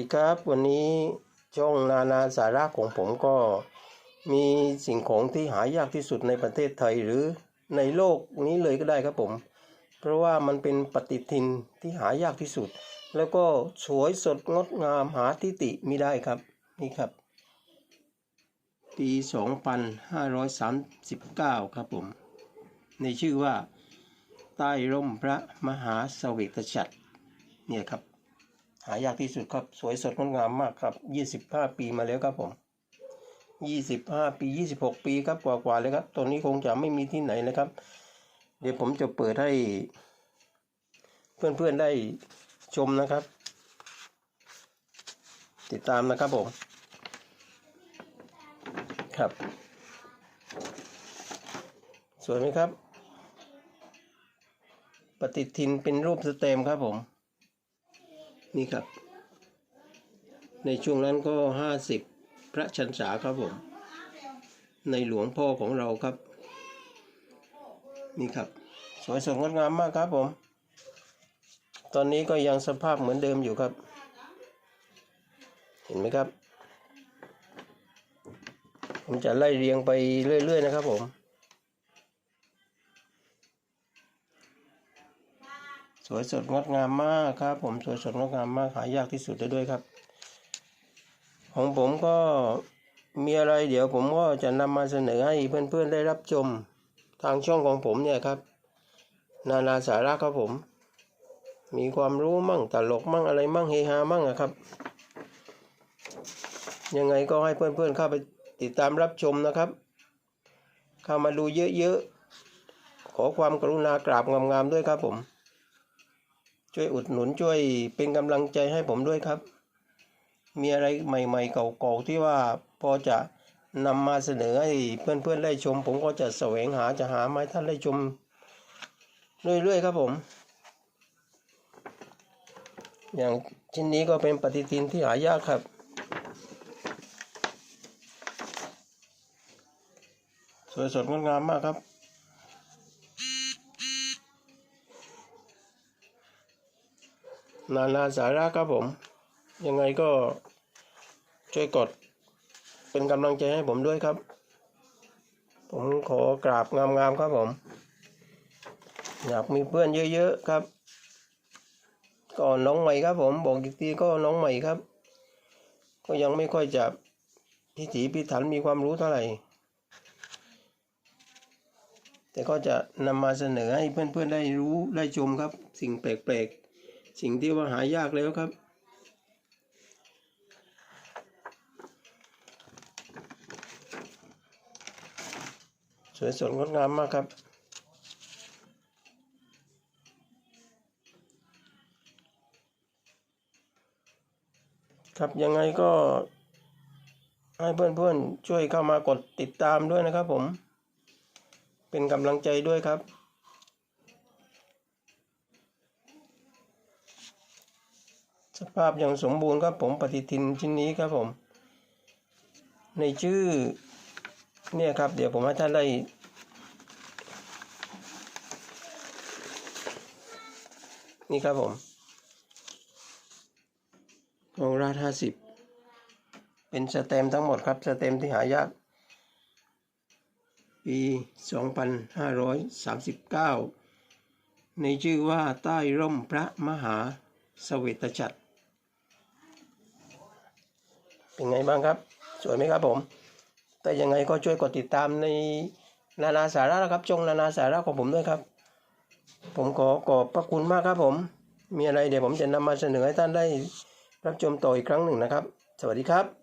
ดีครับ วันนี้ช่องนานาสาระของผมก็มีสิ่งของที่หายากที่สุดในประเทศไทยหรือในโลกนี้เลยก็ได้ครับผม เพราะว่ามันเป็นปฏิทินที่หายากที่สุด แล้วก็สวยสดงดงามหาที่ติมิได้ครับนี่ครับ ปี 2539 ครับผม ในชื่อว่าใต้ร่มพระมหาเสวตฉัตรเนี่ยครับ หายากที่สุดครับ สวยสดงดงามมากครับ25ปีมาแล้วครับผม25ปี26ปีครับกว่าๆเลยครับตอนนี้คงจะไม่มีที่ไหนนะครับ เดี๋ยวผมจะเปิดให้ เพื่อนๆได้ชมนะครับ ติดตามนะครับผมครับ สวยไหมครับ ปฏิทินเป็นรูปสเตมครับผม นี่ครับ ในช่วงนั้นก็ห้าสิบพระชันษาครับผม ในหลวงพ่อของเราครับ นี่ครับ สวยสดงดงามมากครับผม ตอนนี้ก็ยังสภาพเหมือนเดิมอยู่ครับ เห็นไหมครับ ผมจะไล่เรียงไปเรื่อย ๆ นะครับผม วยสดงดงามมากครับ ผมสวยสดงดงามมากหายากที่สุดเลยด้วยครับ ของผมก็มีอะไรเดี๋ยวผมก็จะนำมาเสนอให้เพื่อนๆได้รับชมทางช่องของผมเนี่ยครับ นานาสาระครับผม มีความรู้มั่งตลกมั่งอะไรมั่งเฮฮามั่งอะครับ ยังไงก็ให้เพื่อนๆเข้าไปติดตามรับชมนะครับ เข้ามาดูเยอะๆขอความกรุณากราบงามๆด้วยครับผม ช่วยอุดหนุนช่วยเป็นกำลังใจให้ผมด้วยครับ มีอะไรใหม่ๆเก่าๆที่ว่าพอจะนำมาเสนอให้เพื่อนๆได้ชม ผมก็จะแสวงหาจะหามาให้ท่านได้ชมเรื่อยๆครับผม อย่างชิ้นนี้ก็เป็นปฏิทินที่หายากครับ สวยสดงดงามมากครับ นานาสาระครับผม ยังไงก็ช่วยกดเป็นกำลังใจให้ผมด้วยครับ ผมขอกราบงามๆครับผม อยากมีเพื่อนเยอะๆครับก็น้องใหม่ครับผมบอกอีกทีก็น้องใหม่ครับ ก็ยังไม่ค่อยจะพิถีพิถันมีความรู้เท่าไหร่ แต่ก็จะนำมาเสนอให้เพื่อนๆได้รู้ได้ชมครับ สิ่งแปลกๆ สิ่งที่ว่าหายากแล้วครับ สวยสดงดงามมากครับ ครับยังไงก็ให้เพื่อนๆช่วยเข้ามากดติดตามด้วยนะครับผม เป็นกำลังใจด้วยครับ สภาพอย่างสมบูรณ์ครับผมปฏิทินชิ้นนี้ครับผม ในชื่อเนี่ยครับ เดี๋ยวผมให้ท่านได้นี่ครับผมของราชห้าสิบเป็นสเต็มทั้งหมดครับ สเต็มที่หายาก ปี 2539 ในชื่อว่าใต้ร่มพระมหาเสวตฉัตร เป็นไงบ้างครับ สวยไหมครับผม แต่ยังไงก็ช่วยกดติดตามในนานาสาระนะครับจงนานาสาระของผมด้วยครับ ผมขอขอบพระคุณมากครับผม มีอะไรเดี๋ยวผมจะนำมาเสนอให้ท่านได้รับชมต่ออีกครั้งหนึ่งนะครับ สวัสดีครับ